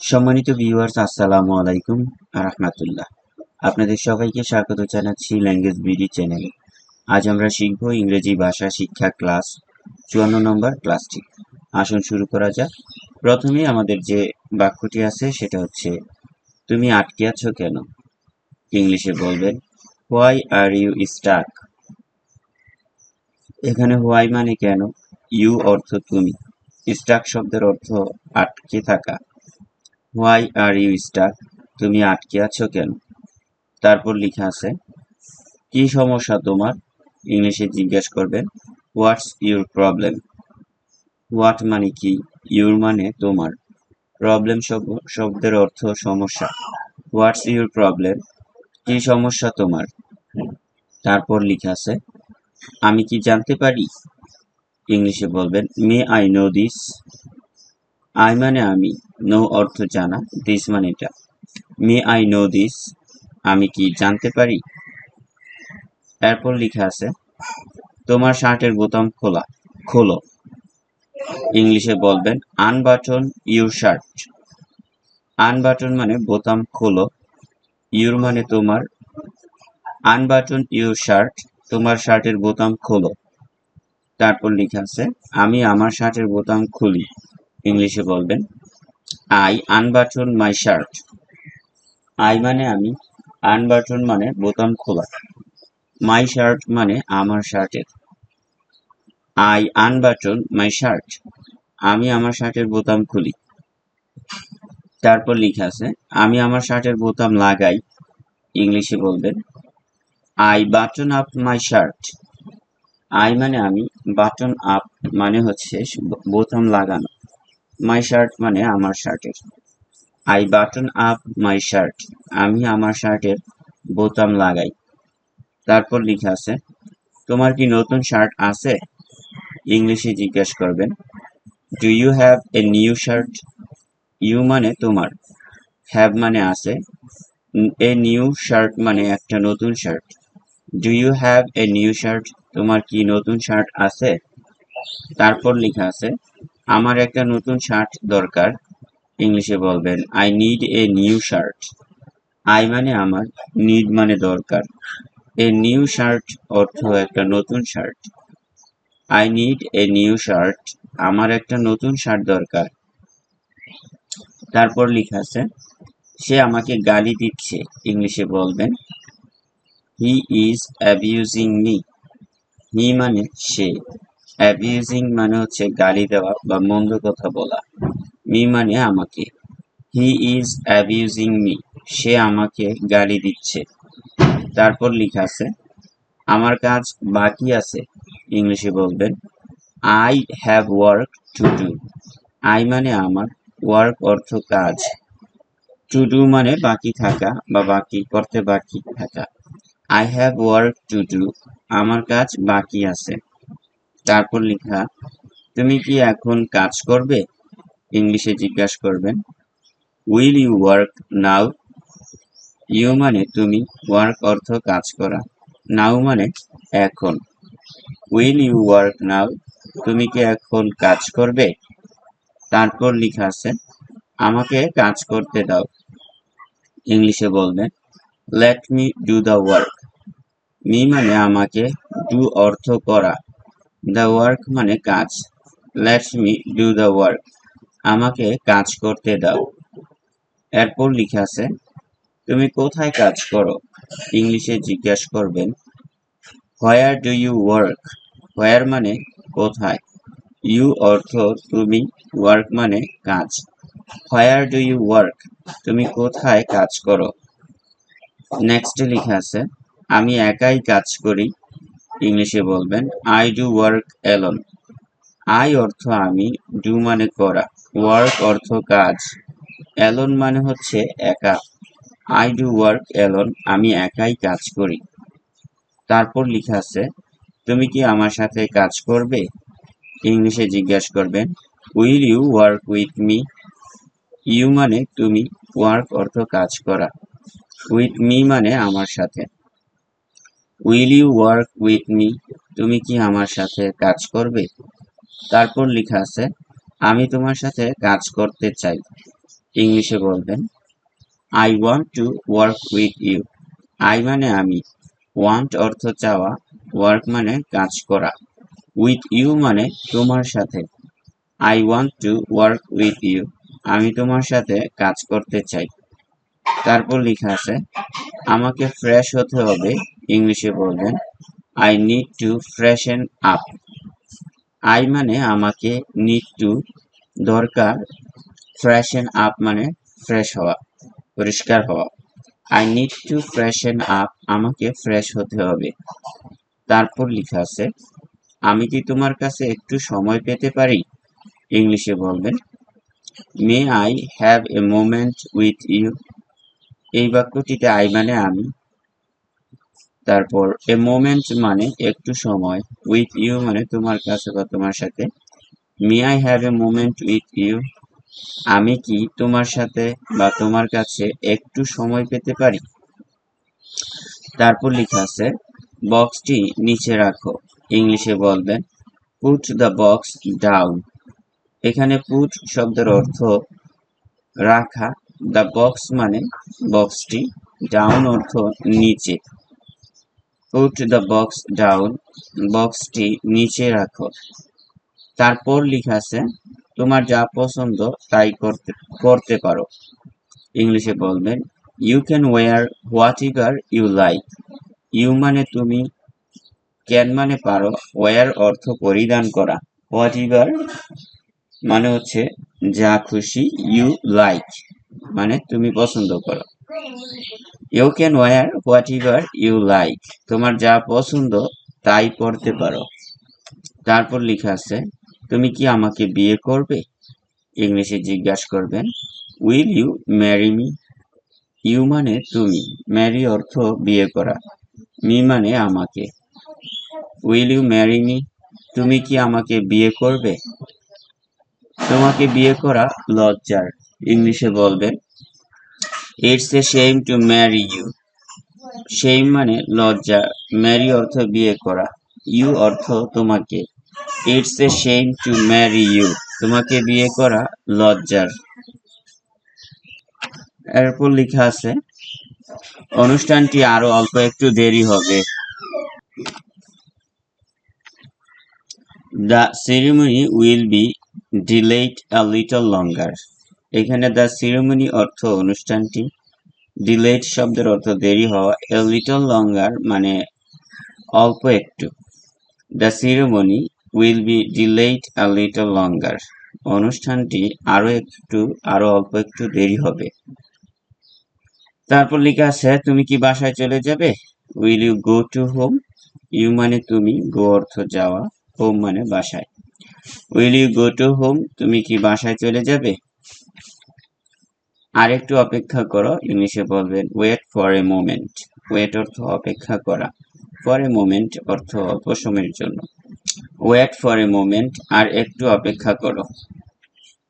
সম্মানিত ভিউয়ার্স আসসালামু আলাইকুম রাহমাতুল্লাহ আপনাদের সবাইকে স্বাগত জানাচ্ছি ল্যাঙ্গুয়েজ বিডি চ্যানেলে আজ আমরা শিখব ইংরেজি ভাষা শিক্ষা ক্লাস চুয়ান্ন নম্বর ক্লাসটি আসুন শুরু করা যাক। প্রথমে আমাদের যে বাক্যটি আছে, সেটা হচ্ছে, তুমি আটকে আছো কেন? ইংলিশে বলবেন হোয়াই আর ইউ স্টাক এখানে হোয়াই মানে কেন? ইউ অর্থ তুমি। স্টাক শব্দের অর্থ আটকে থাকা। হোয়াই আর ইউ স্টাক তুমি আটকে আছো কেন? তারপর লেখা আছে, কি সমস্যা তোমার? ইংলিশে জিজ্ঞেস করবেন হোয়াটস ইউর প্রবলেম হোয়াট মানে কি? ইউর মানে তোমার। প্রবলেম শব্দের অর্থ সমস্যা। হোয়াটস ইউর প্রবলেম কি সমস্যা তোমার? তারপর লেখা আছে, আমি কি জানতে পারি? ইংলিশে বলবেন may I know this I মানে আমি, নো অর্থ জানা দিস মানে এটা। মে আই নো দিস আমি কি জানতে পারি? এরপর লেখা আছে, তোমার শার্টের বোতাম খোলা, খোলো। ইংলিশে বলবেন আনবাটন ইউর শার্ট আনবাটন মানে বোতাম খোলো ইউর মানে তোমার। আনবাটন ইউর শার্ট তোমার শার্টের বোতাম খোলো। তারপর লেখা আছে, আমি আমার শার্টের বোতাম খুলি। ইংলিশে বলবেন I unbutton my shirt I মানে আমি আনবাটন মানে বোতাম খোলা। মাই শার্ট মানে আমার শার্টের। আই আনবাটন মাই শার্ট আমি আমার শার্টের বোতাম খুলি। তারপর লেখা আছে, আমি আমার শার্টের বোতাম লাগাই। ইংলিশে বলবেন I button up my shirt I মানে আমি বাটন আপ মানে হচ্ছে বোতাম লাগানো। মাই শার্ট মানে আমার শার্টের I button up my shirt আমি আমার শার্টের বোতাম লাগাই। তারপর লেখা আছে, তোমার কি নতুন শার্ট আছে? ইংলিশে জিজ্ঞেস করবেন do you have a new shirt you মানে তোমার। হ্যাভ মানে আছে এ নিউ শার্ট মানে একটা নতুন shirt do you have a new shirt তোমার কি নতুন শার্ট আছে? তারপর লেখা আছে আমার একটা নতুন শার্ট দরকার। ইংলিশে বলবেন I need a new shirt I মানে আমার নিড মানে দরকার। এ নিউ শার্ট অর্থ একটা নতুন shirt I need a new shirt আমার একটা নতুন শার্ট দরকার। তারপর লেখা আছে, সে আমাকে গালি দিচ্ছে। ইংলিশে বলবেন he is abusing me he মানে সে। অ্যাবিউজিং মানে হচ্ছে গালি দেওয়া বা মন্দ কথা বলা। মি মানে আমাকে। He is abusing me. সে আমাকে গালি দিচ্ছে। তারপর লেখা আছে, আমার কাজ বাকি আছে। ইংলিশে বলবেন, I have work to do. I মানে আমার, ওয়ার্ক অর্থ কাজ। টু ডু মানে বাকি থাকা বা বাকি, করতে বাকি থাকা। I have work to do. আমার কাজ বাকি আছে। তারপর লেখা, তুমি কি এখন কাজ করবে? ইংলিশে জিজ্ঞাসা করবেন will you work now you মানে তুমি ওয়ার্ক অর্থ কাজ করা। নাও মানে এখন। উইল ইউ ওয়ার্ক নাও তুমি কি এখন কাজ করবে? তারপর লিখা আছে, আমাকে কাজ করতে দাও। ইংলিশে বলবেন let me do the work me মানে আমাকে ডু অর্থ করা। দ্য ওয়ার্ক মানে কাজ। Let me do the work আমাকে কাজ করতে দাও। এরপর লিখে আছে, তুমি কোথায় কাজ করো? ইংলিশে জিজ্ঞাসা করবেন where do you work where মানে কোথায়? ইউ অর্থ তুমি ওয়ার্ক মানে কাজ। হোয়ার ডু ইউ ওয়ার্ক তুমি কোথায় কাজ করো? নেক্সটে লিখে আছে, আমি একাই কাজ করি। ইংলিশে বলবেন I do work alone I অর্থ আমি ডু মানে করা। ওয়ার্ক অর্থ কাজ। এলন মানে হচ্ছে একা। আই ডু ওয়ার্ক এলন আমি একাই কাজ করি। তারপর লিখা আছে, তুমি কি আমার সাথে কাজ করবে? ইংলিশে জিজ্ঞাসা করবেন will you work with me you মানে তুমি ওয়ার্ক অর্থ কাজ করা। উইথ মি মানে আমার সাথে। Will you work with me তুমি কি আমার সাথে কাজ করবে? তারপর লেখা আছে, আমি তোমার সাথে কাজ করতে চাই। ইংলিশে বলবেন I want to work with you I মানে আমি। ওয়ান্ট অর্থ চাওয়া ওয়ার্ক মানে কাজ করা। উইথ ইউ মানে তোমার সাথে। I want to work with you আমি তোমার সাথে কাজ করতে চাই। তারপর লেখা আছে, আমাকে ফ্রেশ হতে হবে। ইংলিশে বলবেন I need to freshen up I মানে আমাকে নিড টু দরকার ফ্রেশন আপ মানে ফ্রেশ হওয়া, পরিষ্কার হওয়া। I need to freshen up আমাকে ফ্রেশ হতে হবে। তারপর লেখা আছে, আমি কি তোমার কাছে একটু সময় পেতে পারি? ইংলিশে বলবেন may I have a moment with you এই বাক্যটিতে আই মানে আমি তারপর এ মোমেন্ট মানে একটু সময় উইথ ইউ মানে তোমার কাছে বা তোমার সাথে। May I have a moment with you আমি কি তোমার সাথে বা তোমার কাছে একটু সময় পেতে পারি? তারপর লেখা আছে বক্সটি নিচে রাখো। ইংলিশে বলবেন পুট দ্য বক্স ডাউন এখানে পুট শব্দের অর্থ রাখা। দ্য বক্স মানে বক্সটি ডাউন অর্থ নিচে। পুট দ্য বক্স ডাউন বক্সটি নিচে রাখো। তারপর লেখা আছে, তোমার যা পছন্দ, তাই করতে করতে পারো। ইংলিশে বলবেন you can wear whatever you like you মানে তুমি ক্যান মানে পারো। ওয়ার অর্থ পরিধান করা। হোয়াট ইভার মানে হচ্ছে, যা খুশি ইউ লাইক মানে তুমি পছন্দ করো। You can wear whatever you like তোমার যা পছন্দ, তাই পড়তে পারো। তারপর লেখা আছে, তুমি কি আমাকে বিয়ে করবে? ইংলিশে জিজ্ঞাসা করবেন will you marry me you মানে তুমি। ম্যারি অর্থ বিয়ে করা। মি মানে আমাকে। উইল ইউ ম্যারি মি তুমি কি আমাকে বিয়ে করবে? তোমাকে বিয়ে করা লজ্জার। ইংলিশে বলবেন it's a shame to marry you shame মানে লজ্জা। ম্যারি অর্থ বিয়ে করা। ইউ অর্থ তোমাকে। It's a shame to marry you তোমাকে বিয়ে করা লজ্জার। এরপর লেখা আছে, অনুষ্ঠানটি আরও অল্প একটু দেরি হবে। The ceremony will be delayed a little longer এখানে দ্য সেরিমনি অর্থ অনুষ্ঠানটি ডিলেড শব্দের অর্থ দেরি হওয়া এ লিটল লঙ্গার মানে অল্প একটু। The ceremony will be delayed a little longer অনুষ্ঠানটি আরও একটু আরও অল্প একটু দেরি হবে। তারপর লেখা আছে তুমি কি বাসায় চলে যাবে? Will you go to home you মানে তুমি গো অর্থ যাওয়া হোম মানে বাসায়। Will you go to home তুমি কি বাসায় চলে যাবে? আর একটু অপেক্ষা করো, ইংলিশে বলবেন wait for a moment wait অর্থ অপেক্ষা করা। ফর এ মোমেন্ট অর্থ অল্প সময়ের জন্য। ওয়েট ফর এ মোমেন্ট আর একটু অপেক্ষা করো।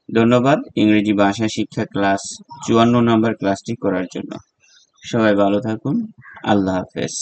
ধন্যবাদ, ইংরেজি ভাষা শিক্ষা ক্লাস, চুয়ান্ন নম্বর ক্লাসটি করার জন্য। সবাই ভালো থাকুন। আল্লাহ হাফেজ।